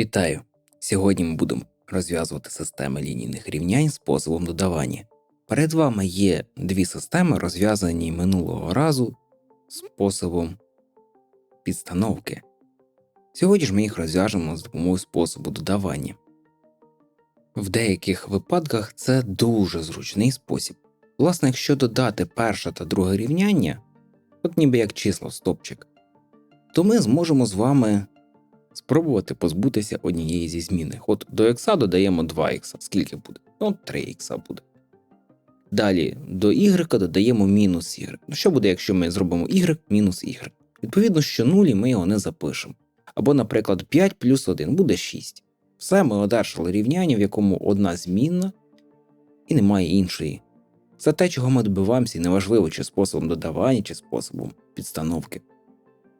Вітаю! Сьогодні ми будемо розв'язувати системи лінійних рівнянь способом додавання. Перед вами є дві системи, розв'язані минулого разу способом підстановки. Сьогодні ж ми їх розв'яжемо з допомогою способу додавання. В деяких випадках це дуже зручний спосіб. Власне, якщо додати перше та друге рівняння, от ніби як число стопчик, то ми зможемо з вами спробувати позбутися однієї зі зміни. От до x додаємо 2х. Скільки буде? Ну, 3х буде. Далі до y додаємо мінус y. Ну що буде, якщо ми зробимо y мінус y? Відповідно, що нулі ми його не запишемо. Або, наприклад, 5 плюс 1 буде 6. Все ми одержали рівняння, в якому одна змінна і немає іншої. Це те, чого ми добиваємося, і неважливо, чи способом додавання, чи способом підстановки.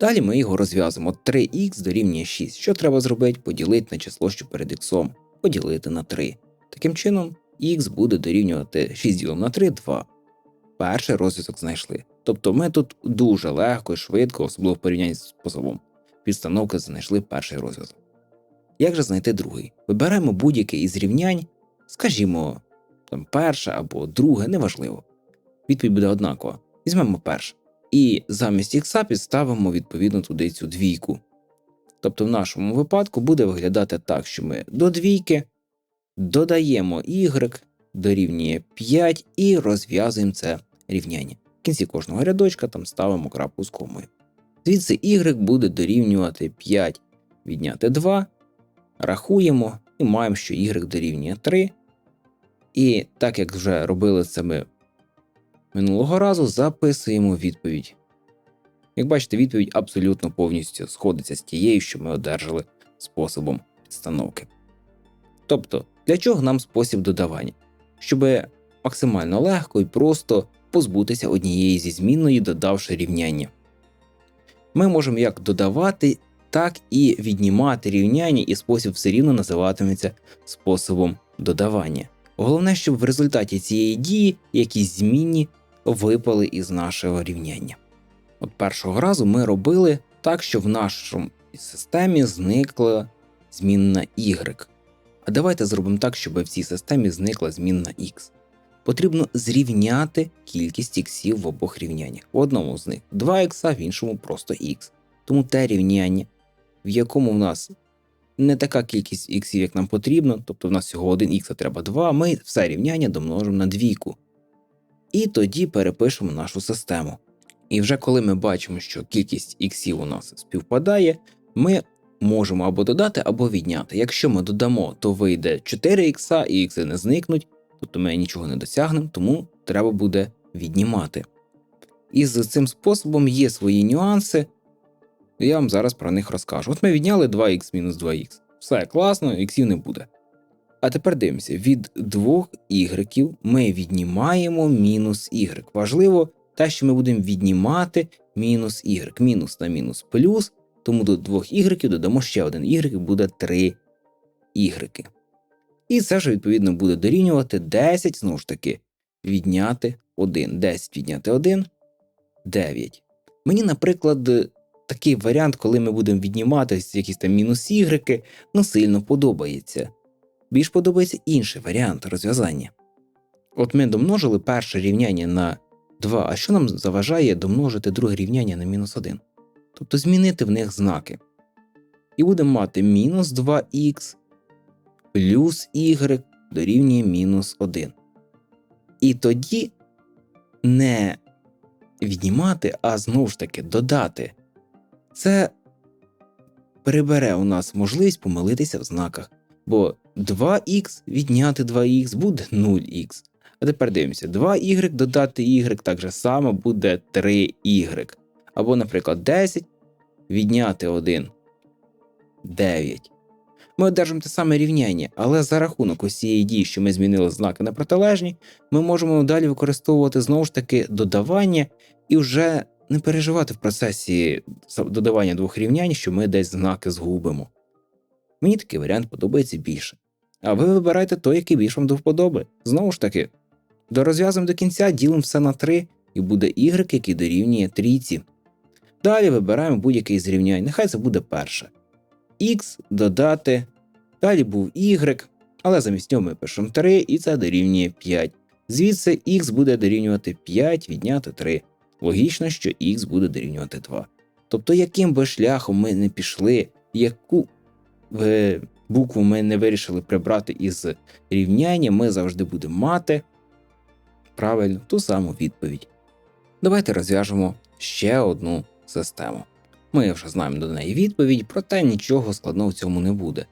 Далі ми його розв'язуємо 3х дорівнює 6. Що треба зробити? Поділити на число, що перед х, поділити на 3. Таким чином, х буде дорівнювати 6 ділом на 3 2. Перший розв'язок знайшли. Тобто ми тут дуже легко і швидко, особливо в порівнянні з способом підстановки, знайшли перший розв'язок. Як же знайти другий? Вибираємо будь-яке із рівнянь, скажімо, там перше або друге, неважливо. Відповідь буде однакова. Візьмемо перше. І замість ікса підставимо відповідно туди цю двійку. Тобто в нашому випадку буде виглядати так, що ми до двійки додаємо y дорівнює 5 і розв'язуємо це рівняння. В кінці кожного рядочка там ставимо крапку з комою. Звідси y буде дорівнювати 5 відняти 2, рахуємо і маємо, що y дорівнює 3. І так як вже робили це ми минулого разу, записуємо відповідь. Як бачите, відповідь абсолютно повністю сходиться з тією, що ми одержали способом підстановки. Тобто, для чого нам спосіб додавання? Щоб максимально легко і просто позбутися однієї зі змінної, додавши рівняння. Ми можемо як додавати, так і віднімати рівняння, і спосіб все рівно називатиметься способом додавання. Головне, щоб в результаті цієї дії якісь змінні випали із нашого рівняння. От першого разу ми робили так, що в нашій системі зникла змінна y. А давайте зробимо так, щоб в цій системі зникла змінна x. Потрібно зрівняти кількість іксів в обох рівняннях. В одному з них 2 х, в іншому просто х. Тому те рівняння, в якому в нас не така кількість іксів, як нам потрібно, тобто в нас всього 1 х, а треба 2, ми все рівняння домножимо на двійку. І тоді перепишемо нашу систему. І вже коли ми бачимо, що кількість іксів у нас співпадає, ми можемо або додати, або відняти. Якщо ми додамо, то вийде 4 ікса і ікси не зникнуть, тобто ми нічого не досягнемо, тому треба буде віднімати. І з цим способом є свої нюанси, я вам зараз про них розкажу. От ми відняли 2х мінус 2х. Все класно, іксів не буде. А тепер дивимося, від двох ігреків ми віднімаємо мінус y. Важливо те, що ми будемо віднімати мінус y. Мінус на мінус плюс, тому до двох ігреків додамо ще один y, буде 3 ігреки. І це ж, відповідно, буде дорівнювати 10, знову ж таки, відняти 1. 10 відняти 1, 9. Мені, наприклад, такий варіант, коли ми будемо віднімати якісь там мінус ігреки, ну сильно подобається. Більш подобається інший варіант розв'язання. От ми домножили перше рівняння на 2, а що нам заважає домножити друге рівняння на мінус 1? Тобто змінити в них знаки. І будемо мати мінус 2х плюс y дорівнює мінус 1. І тоді не віднімати, а знову ж таки додати. Це прибере у нас можливість помилитися в знаках. Бо 2х відняти 2х буде 0х. А тепер дивимося, 2y додати y так же само буде 3y. Або, наприклад, 10 відняти 1 9. Ми одержимо те саме рівняння, але за рахунок ось цієї дії, що ми змінили знаки на протилежні, ми можемо далі використовувати знову ж таки додавання і вже не переживати в процесі додавання двох рівнянь, що ми десь знаки згубимо. Мені такий варіант подобається більше. А ви вибирайте той, який більш вам до вподоби. Знову ж таки, дорозв'язуємо до кінця, ділимо все на 3, і буде y, який дорівнює трійці. Далі вибираємо будь-який з рівнянь, нехай це буде перше. Х додати Далі був y, але замість нього ми пишемо 3, і це дорівнює 5. Звідси х буде дорівнювати 5 відняти 3. Логічно, що х буде дорівнювати 2. Тобто, яким би шляхом ми не пішли, яку букву ми не вирішили прибрати із рівняння, ми завжди будемо мати правильно ту саму відповідь. Давайте розв'яжемо ще одну систему. Ми вже знаємо до неї відповідь, проте нічого складного в цьому не буде.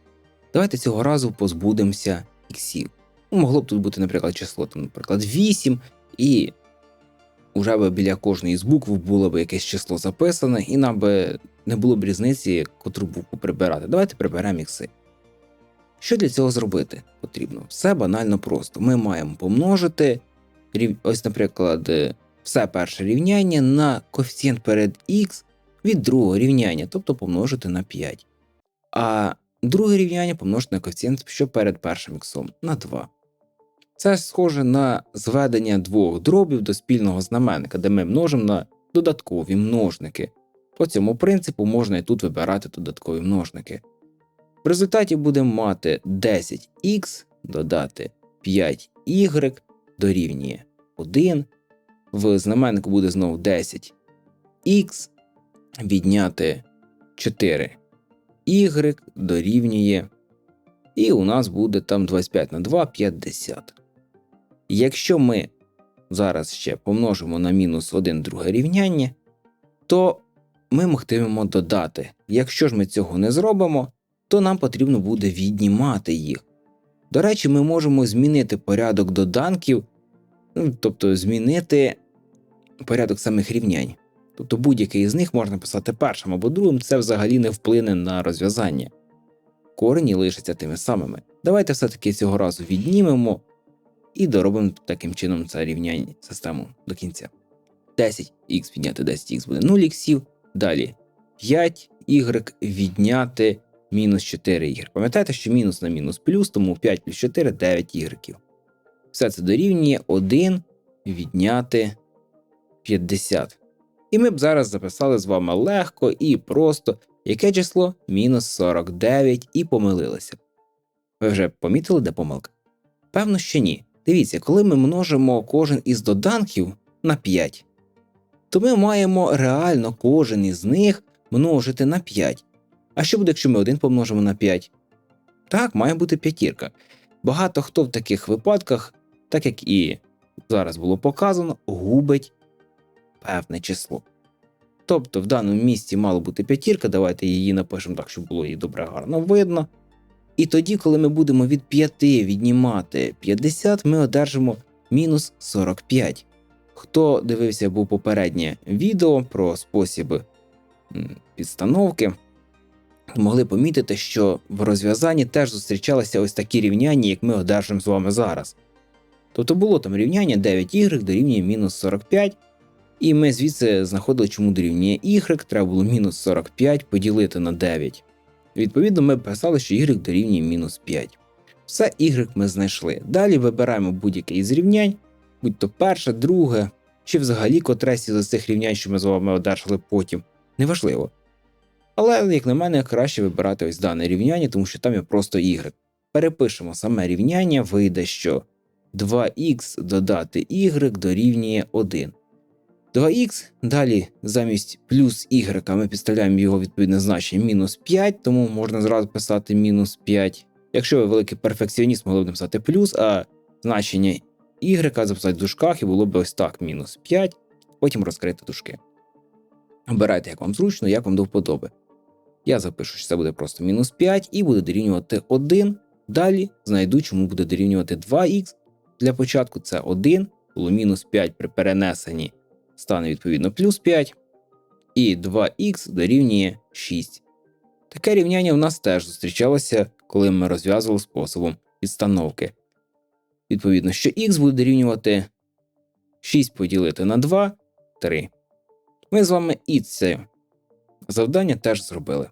Давайте цього разу позбудемося іксів. Ну, Могло б тут бути, наприклад, число, наприклад, 8, і вже би біля кожної з букв було б якесь число записане, і нам би не було б різниці, котру букву прибирати. Давайте приберемо ікси. Що для цього зробити потрібно? Все банально просто. Ми маємо помножити ось, наприклад, е, все перше рівняння на коефіцієнт перед х від другого рівняння, тобто помножити на 5. А друге рівняння помножити на коефіцієнт, що перед першим іксом на 2. Це схоже на зведення двох дробів до спільного знаменника, де ми множимо на додаткові множники. По цьому принципу можна і тут вибирати додаткові множники. В результаті будемо мати 10х додати 5y дорівнює 1. В знаменнику буде знову 10х відняти 4 y дорівнює. І у нас буде там 25 на 2 50. Якщо ми зараз ще помножимо на мінус 1 друге рівняння, то ми могтимемо додати. Якщо ж ми цього не зробимо, то нам потрібно буде віднімати їх. До речі, ми можемо змінити порядок доданків, ну, тобто змінити порядок самих рівнянь. Тобто будь-який із них можна писати першим або другим, це взагалі не вплине на розв'язання. Корені лишаться тими самими. Давайте все-таки цього разу віднімемо і доробимо таким чином це рівняння систему до кінця. 10х відняти 10х буде 0 іксів. Далі 5y відняти мінус 4y. Пам'ятаєте, що мінус на мінус плюс, тому 5 плюс 4 9 y. Все це дорівнює 1 відняти 50. І ми б зараз записали з вами легко і просто яке число мінус 49 і помилилися. Ви вже помітили, де помилка? Певно, що ні. Дивіться, коли ми множимо кожен із доданків на 5, то ми маємо реально кожен із них множити на 5. А що буде, якщо ми один помножимо на 5? Так, має бути п'ятірка. Багато хто в таких випадках, так як і зараз було показано, губить певне число. Тобто в даному місці мало бути п'ятірка, давайте її напишемо так, щоб було її добре гарно видно. І тоді, коли ми будемо від 5 віднімати 50, ми одержимо мінус 45. Хто дивився був попереднє відео про спосіб м, підстановки, могли помітити, що в розв'язанні теж зустрічалися ось такі рівняння, як ми одержимо з вами зараз. Тобто було там рівняння 9y дорівнює мінус 45, і ми звідси знаходили, чому дорівнює y, треба було мінус 45 поділити на 9. Відповідно, ми писали, що y дорівнює мінус 5. Все y ми знайшли. Далі вибираємо будь-яке із рівнянь, будь то перше, друге, чи взагалі котресь із цих рівнянь, що ми з вами одержали потім, неважливо. Але, як на мене, краще вибирати ось дане рівняння, тому що там є просто y. Перепишемо саме рівняння, вийде, що 2х додати y дорівнює 1. 2х, далі замість плюс y ми підставляємо його відповідне значення мінус 5, тому можна зразу писати мінус 5. Якщо ви великий перфекціоніст, могли б написати плюс, а значення y записати в дужках і було б ось так: мінус 5, потім розкрити дужки. Обирайте, як вам зручно, як вам до вподоби. Я запишу, що це буде просто мінус 5 і буде дорівнювати 1. Далі знайду, чому буде дорівнювати 2х. Для початку це 1, було мінус 5 при перенесенні стане відповідно плюс 5, і 2х дорівнює 6. Таке рівняння в нас теж зустрічалося, коли ми розв'язували способом підстановки. Відповідно, що х буде дорівнювати 6 поділити на 2 3. Ми з вами і це завдання теж зробили.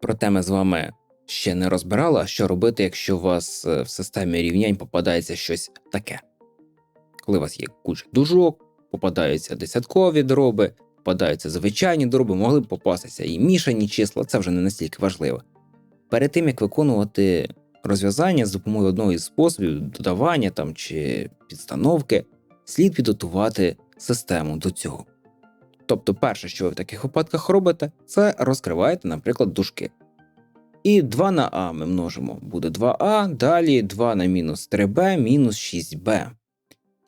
Проте ми з вами ще не розбирали, що робити, якщо у вас е, в системі рівнянь попадається щось таке. Коли у вас є куча дужок, попадаються десяткові дроби, попадаються звичайні дроби, могли б попастися і мішані числа, це вже не настільки важливо. перед тим як виконувати розв'язання з допомогою одного із способів додавання там чи підстановки, слід підготувати систему до цього. Тобто, перше, що ви в таких випадках робите, це розкриваєте, наприклад, дужки. І 2 на А ми множимо буде 2А, далі 2 на мінус 3b мінус 6b.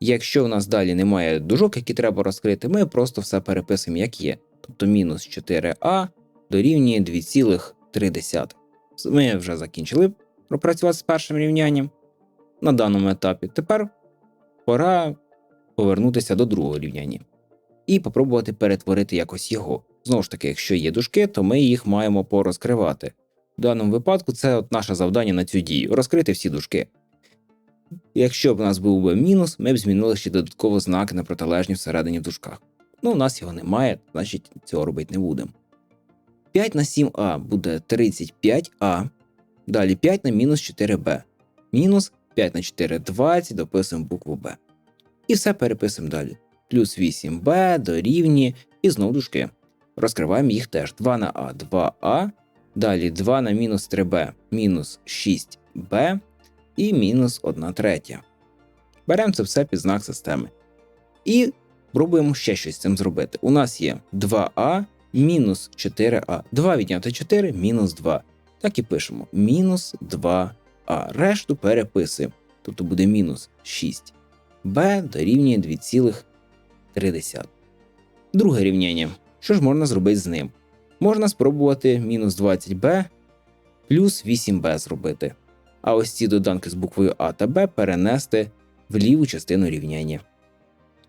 Якщо в нас далі немає дужок, які треба розкрити, ми просто все переписуємо, як є. Тобто мінус 4а дорівнює 2,3. Ми вже закінчили пропрацювати з першим рівнянням на даному етапі. Тепер пора повернутися до другого рівняння і попробувати перетворити якось його. Знову ж таки, якщо є дужки, то ми їх маємо порозкривати. В даному випадку це от наше завдання на цю дію розкрити всі дужки. Якщо б у нас був би мінус, ми б змінили ще додатково знак на протилежні всередині в дужках. Ну, у нас його немає, значить цього робити не будемо. 5 на 7а буде 35а. Далі 5 на мінус 4b. Мінус 5 на 4 20, дописуємо букву b. І все переписуємо далі. Плюс 8b дорівнює і знову дужки. Розкриваємо їх теж 2 на а, 2а. Далі 2 на мінус 3b мінус 6b і мінус 1 третя. Беремо це все під знак системи. І пробуємо ще щось з цим зробити. У нас є 2а мінус 4а. 2 відняти 4 мінус 2. Так і пишемо мінус 2а. Решту переписуємо. Тобто буде мінус 6b дорівнює 2,3. Друге рівняння. Що ж можна зробити з ним? Можна спробувати мінус 20b плюс 8b зробити. А ось ці доданки з буквою А та Б перенести в ліву частину рівняння.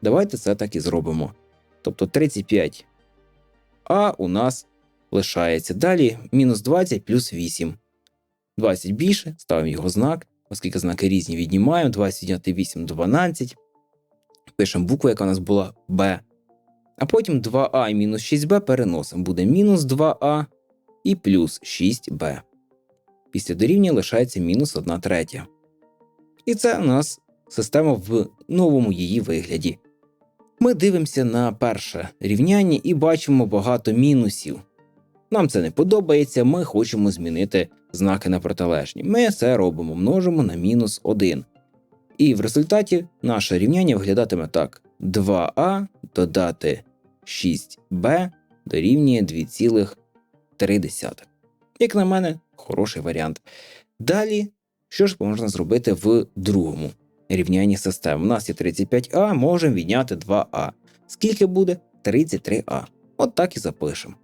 Давайте це так і зробимо. Тобто 35 а у нас лишається. Далі мінус 20 плюс 8. 20 більше, ставимо його знак, оскільки знаки різні віднімаємо. 20 відняти 8 12. Пишемо букву, яка у нас була Б. А потім 2а і мінус 6b переносимо. Буде мінус 2а і плюс 6b. Після дорівнює лишається мінус 1 третя. І це у нас система в новому її вигляді. Ми дивимося на перше рівняння і бачимо багато мінусів. Нам це не подобається, ми хочемо змінити знаки на протилежні. Ми це робимо, множимо на мінус 1. І в результаті наше рівняння виглядатиме так: 2а додати 6b дорівнює 2,3. Як на мене, хороший варіант. Далі, що ж можна зробити в другому рівнянні систем? У нас є 35а, можемо відняти 2а. Скільки буде? 33а. От так і запишемо.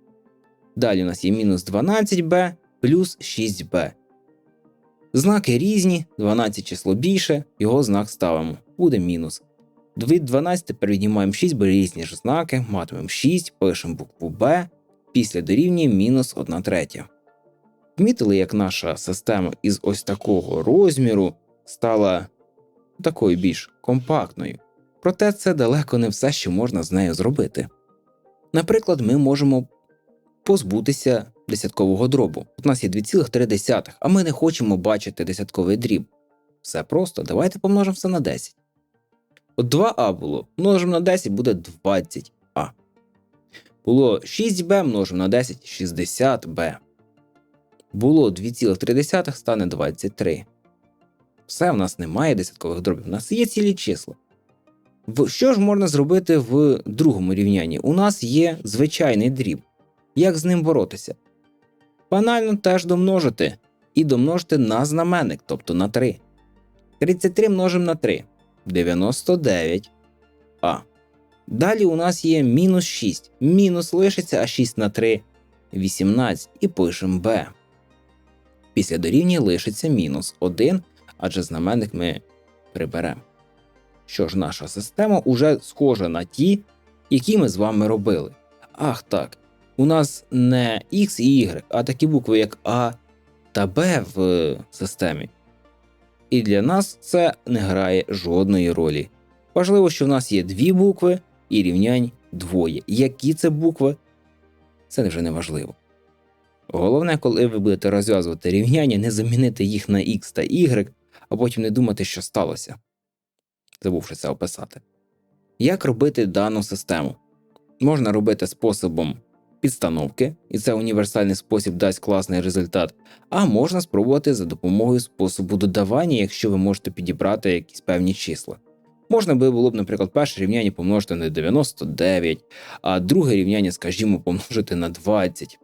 Далі у нас є мінус 12b плюс 6b. Знаки різні, 12 число більше, його знак ставимо. Буде мінус. Від 12 тепер віднімаємо 6, бо різні ж знаки, матимемо 6, пишемо букву b, після дорівнює мінус 1 третя. Вмітили, як наша система із ось такого розміру стала такою більш компактною. Проте це далеко не все, що можна з нею зробити. Наприклад, ми можемо позбутися десяткового дробу. У нас є 2,3, а ми не хочемо бачити десятковий дріб. Все просто, давайте помножимо все на 10. От 2а було, множимо на 10 буде 20а. Було 6b множимо на 10 60b. Було 2,3 стане 23. Все, в нас немає десяткових дробів, у нас є цілі числа. Що ж можна зробити в другому рівнянні? У нас є звичайний дріб. Як з ним боротися? Банально теж домножити. І домножити на знаменник, тобто на 3. 33 множимо на 3. 99. А. Далі у нас є мінус 6. Мінус лишиться, а 6 на 3 18. І пишемо b. Після дорівнює лишиться мінус 1, адже знаменник ми приберемо. Що ж, наша система уже схожа на ті, які ми з вами робили. Ах так, у нас не X і Y, а такі букви, як А та Б в системі. І для нас це не грає жодної ролі. Важливо, що в нас є дві букви і рівнянь двоє. Які це букви, це вже не важливо. Головне, коли ви будете розв'язувати рівняння, не замінити їх на X та Y, а потім не думати, що сталося, забувши це описати. Як робити дану систему? Можна робити способом підстановки, і це універсальний спосіб дасть класний результат, а можна спробувати за допомогою способу додавання, якщо ви можете підібрати якісь певні числа. Можна би було б, наприклад, перше рівняння помножити на 99, а друге рівняння, скажімо, помножити на 20.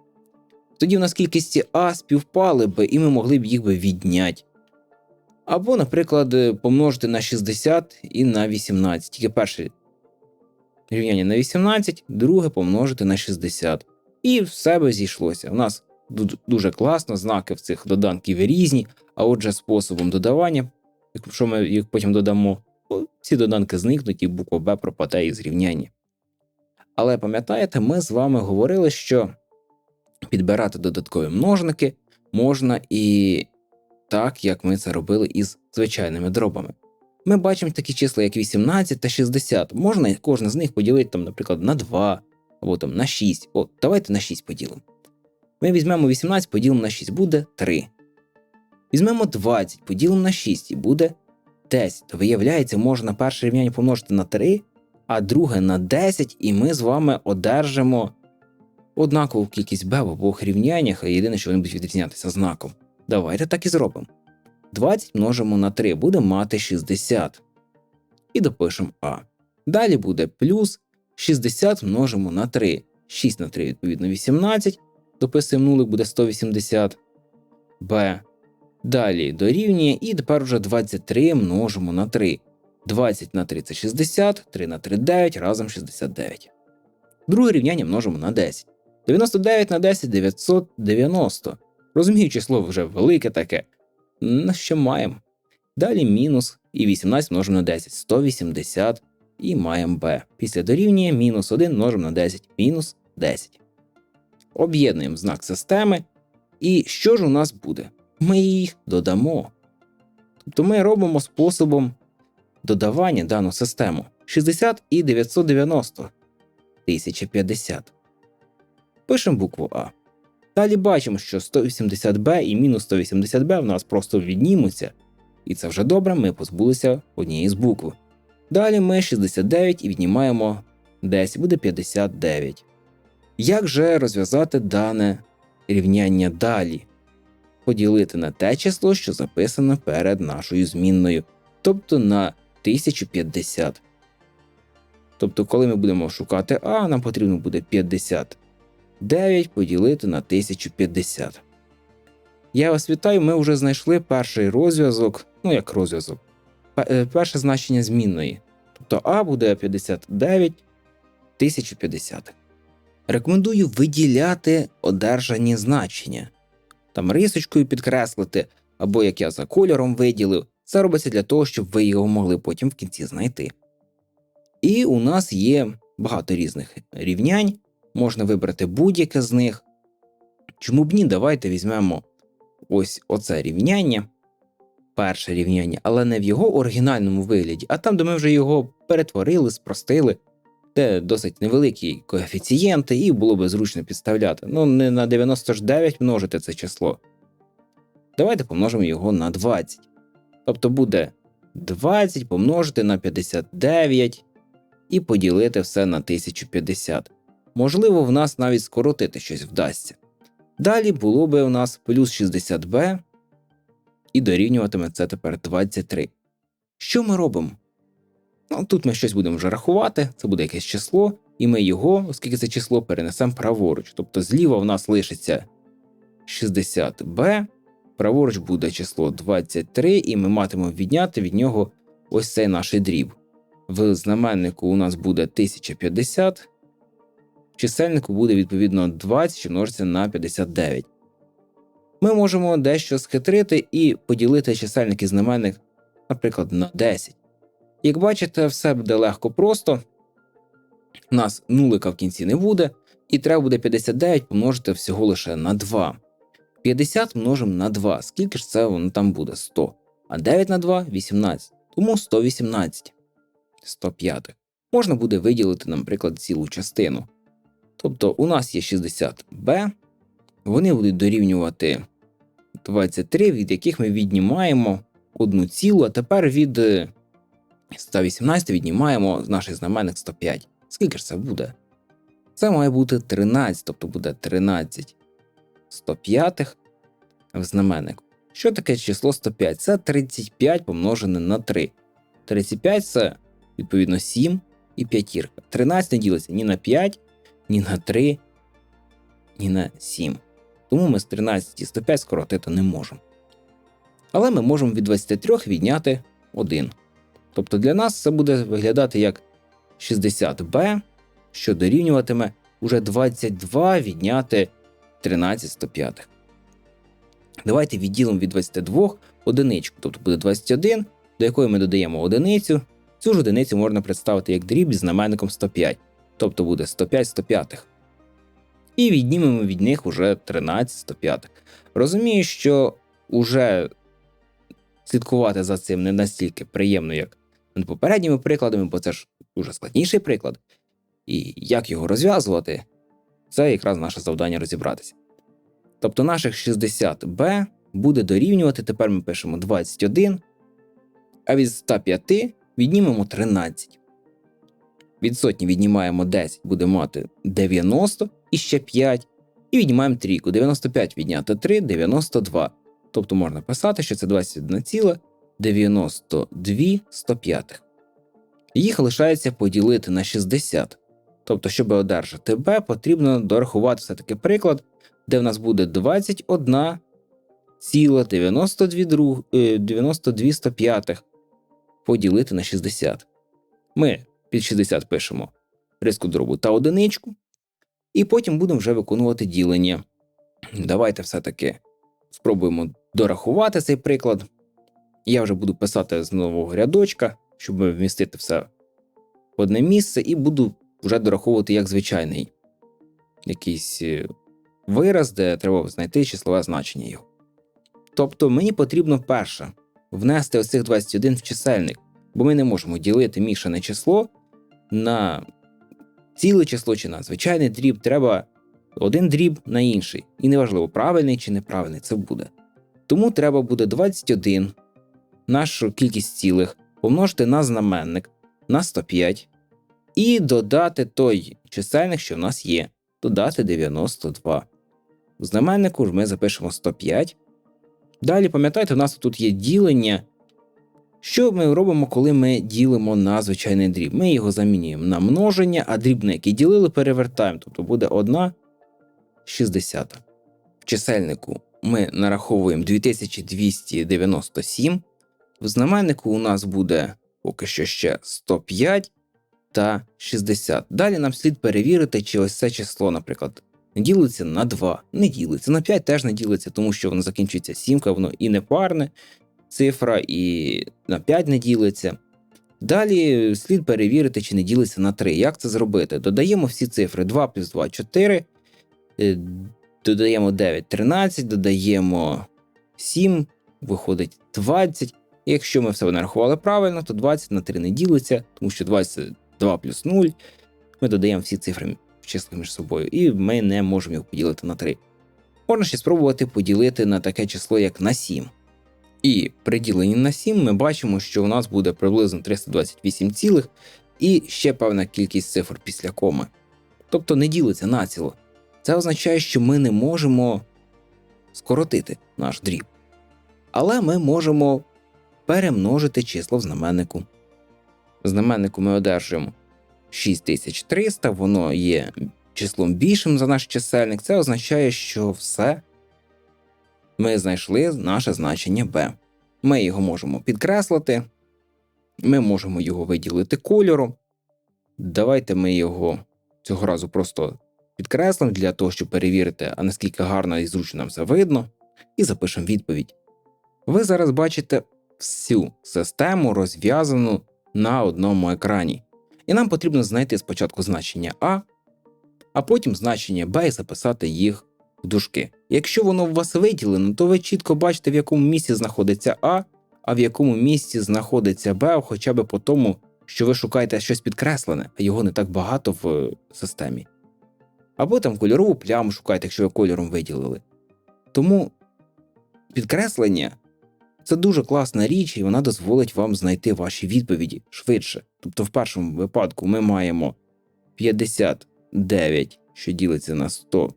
Тоді в нас кількості А співпали би, і ми могли б їх би відняти. Або, наприклад, помножити на 60 і на 18. Тільки перше рівняння на 18, друге помножити на 60. І все би зійшлося. У нас дуже класно, знаки в цих доданків різні, а отже, способом додавання, якщо ми їх потім додамо, ці доданки зникнуть і буква Б пропаде із рівняння. Але пам'ятаєте, ми з вами говорили, що підбирати додаткові множники можна і так, як ми це робили із звичайними дробами. Ми бачимо такі числа, як 18 та 60. Можна кожне з них поділити, там, наприклад, на 2 або там, на 6. О, давайте на 6 поділимо. Ми візьмемо 18, поділимо на 6, буде 3. Візьмемо 20, поділимо на 6 і буде 10. То виявляється, можна перше рівняння помножити на 3, а друге на 10, і ми з вами одержимо однакову кількість b в обох рівняннях, а єдине, що вони будуть відрізнятися знаком. Давайте так і зробимо. 20 множимо на 3, будемо мати 60. І допишемо А. Далі буде плюс 60 множимо на 3. 6 на 3, відповідно, 18. Дописуємо нулик, буде 180 Б. Далі дорівнює, і тепер вже 23 множимо на 3. 20 на 3 це 60, 3 на 3 9, разом 69. Друге рівняння множимо на 10. 99 на 10 990. Розумію, число вже велике таке. На що маємо? Далі мінус і 18 множимо на 10, 180 і маємо b. Після дорівнює мінус 1 множимо на 10, мінус 10. Об'єднуємо знак системи. І що ж у нас буде? Ми їх додамо. Тобто ми робимо способом додавання дану систему 60 і 990 1050. Пишемо букву А. Далі бачимо, що 180b і мінус 180b в нас просто віднімуться, і це вже добре, ми позбулися однієї з букв. Далі ми 69 і віднімаємо 10, буде 59. Як же розв'язати дане рівняння далі? Поділити на те число, що записано перед нашою змінною, тобто на 1050. Тобто, коли ми будемо шукати А, нам потрібно буде 50 9 поділити на 1050. Я вас вітаю, ми вже знайшли перший розв'язок, ну як розв'язок, е, перше значення змінної. Тобто А буде 59 1050. Рекомендую виділяти одержані значення, там рисочкою підкреслити, або як я за кольором виділив. Це робиться для того, щоб ви його могли потім в кінці знайти. І у нас є багато різних рівнянь, можна вибрати будь-яке з них. Чому б ні, давайте візьмемо ось оце рівняння, перше рівняння, але не в його оригінальному вигляді, а там, де ми вже його перетворили, спростили, де досить невеликі коефіцієнти, і було би зручно підставляти. Ну, не на 99 множити це число. Давайте помножимо його на 20. Тобто буде 20 помножити на 59 і поділити все на 1050 можливо, в нас навіть скоротити щось вдасться. Далі було би у нас плюс 60b, і дорівнюватиме це тепер 23. Що ми робимо? Ну, Тут ми щось будемо вже рахувати, це буде якесь число, і ми його, оскільки це число, перенесемо праворуч. Тобто зліва в нас лишиться 60b, праворуч буде число 23, і ми матимемо відняти від нього ось цей наш дріб. В знаменнику у нас буде 1050, чисельнику буде відповідно 20, що множиться на 59. Ми можемо дещо схитрити і поділити чисельник і знаменник, наприклад, на 10. Як бачите, все буде легко просто. У нас нулика в кінці не буде, і треба буде 59 помножити всього лише на 2. 50 множимо на 2. Скільки ж це воно там буде? 100. А 9 на 2 18. Тому 118. 105. Можна буде виділити, наприклад, цілу частину. Тобто у нас є 60b, вони будуть дорівнювати 23, від яких ми віднімаємо одну цілу, а тепер від 118 віднімаємо наш знаменник 105. Скільки ж це буде? Це має бути 13, тобто буде 13 105 в знаменнику. Що таке число 105? Це 35 помножене на 3. 35 це відповідно 7 і п'ятірка. 13 не ділиться ні на 5, ні на 3, ні на 7. Тому ми з 13 і 105 скоротити не можемо. Але ми можемо від 23 відняти 1. Тобто для нас це буде виглядати як 60b, що дорівнюватиме уже 22 відняти 13 105. Давайте відділимо від 22 одиничку, тобто буде 21, до якої ми додаємо одиницю. Цю ж одиницю можна представити як дріб з знаменником 105, тобто буде 105 105. І віднімемо від них уже 13 105. Розумію, що уже слідкувати за цим не настільки приємно, як над попередніми прикладами, бо це ж дуже складніший приклад. І як його розв'язувати, це якраз наше завдання розібратися. Тобто наших 60b буде дорівнювати, тепер ми пишемо 21, а від 105 віднімемо 13. Від сотні віднімаємо 10, буде мати 90 і ще 5. І віднімаємо трійку. 95 відняти 3 92. Тобто можна писати, що це 21,92 Їх лишається поділити на 60. Тобто, щоб одержати b, потрібно дорахувати все-таки приклад, де в нас буде 21 ціла 92 92 105 поділити на 60. Ми під 60 пишемо риску дробу та одиничку, і потім будемо вже виконувати ділення. Давайте все-таки спробуємо дорахувати цей приклад. Я вже буду писати з нового рядочка, щоб вмістити все в одне місце, і буду вже дораховувати як звичайний якийсь е, вираз, де треба знайти числове значення його. Тобто мені потрібно перше внести оцих 21 в чисельник, бо ми не можемо ділити мішане число на ціле число чи на звичайний дріб. Треба один дріб на інший. І неважливо, правильний чи неправильний це буде. Тому треба буде 21 нашу кількість цілих помножити на знаменник на 105 і додати той чисельник, що в нас є, додати 92. В знаменнику ж ми запишемо 105. Далі, пам'ятаєте, у нас тут є ділення. Що ми робимо, коли ми ділимо на звичайний дріб? Ми його замінюємо на множення, а дрібник який ділили, перевертаємо, тобто буде 1 60. В чисельнику ми нараховуємо 2297. В знаменнику у нас буде поки що ще 105 та 60. Далі нам слід перевірити, чи ось це число, наприклад, не ділиться на 2, не ділиться, на 5 теж не ділиться, тому що воно закінчується сімка, воно і не парне цифра, і на 5 не ділиться. Далі слід перевірити, чи не ділиться на 3. Як це зробити? Додаємо всі цифри 2 плюс 2 4, е, додаємо 9 13, додаємо 7, виходить 20. І якщо ми все нарахували правильно, то 20 на 3 не ділиться, тому що 22 плюс 0. Ми додаємо всі цифри в числа між собою, і ми не можемо їх поділити на 3. Можна ще спробувати поділити на таке число, як на 7. І при діленні на 7 ми бачимо, що у нас буде приблизно 328 цілих і ще певна кількість цифр після коми. Тобто не ділиться націло. Це означає, що ми не можемо скоротити наш дріб. Але ми можемо перемножити число в знаменнику. В знаменнику ми одержуємо 6300, воно є числом більшим за наш чисельник. Це означає, що все ми знайшли наше значення b. Ми його можемо підкреслити, ми можемо його виділити кольором. Давайте ми його цього разу просто підкреслимо для того, щоб перевірити, а наскільки гарно і зручно нам все видно, і запишемо відповідь. Ви зараз бачите всю систему розв'язану на одному екрані. І нам потрібно знайти спочатку значення А, а потім значення Б і записати їх дужки. Якщо воно у вас виділено, то ви чітко бачите, в якому місці знаходиться А, а в якому місці знаходиться Б, хоча б по тому, що ви шукаєте щось підкреслене, а його не так багато в системі. Або там кольорову пляму шукаєте, якщо ви кольором виділили. Тому підкреслення це дуже класна річ, і вона дозволить вам знайти ваші відповіді швидше. Тобто, в першому випадку ми маємо 50 9, що ділиться на 100,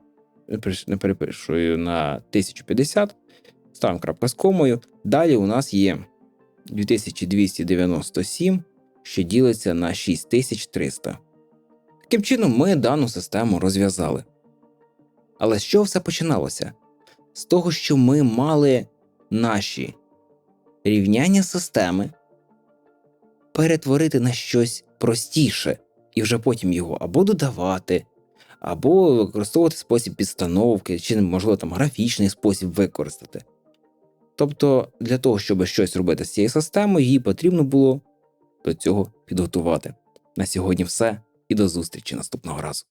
не перепрошую, на 1050. Ставимо крапка. Далі у нас є 2297, що ділиться на 6300. Таким чином, ми дану систему розв'язали. Але з чого все починалося? З того, що ми мали наші рівняння системи перетворити на щось простіше, і вже потім його або додавати, або використовувати спосіб підстановки, чи, можливо, там графічний спосіб використати. Тобто, для того, щоб щось робити з цією системою, її потрібно було до цього підготувати. На сьогодні все і до зустрічі наступного разу.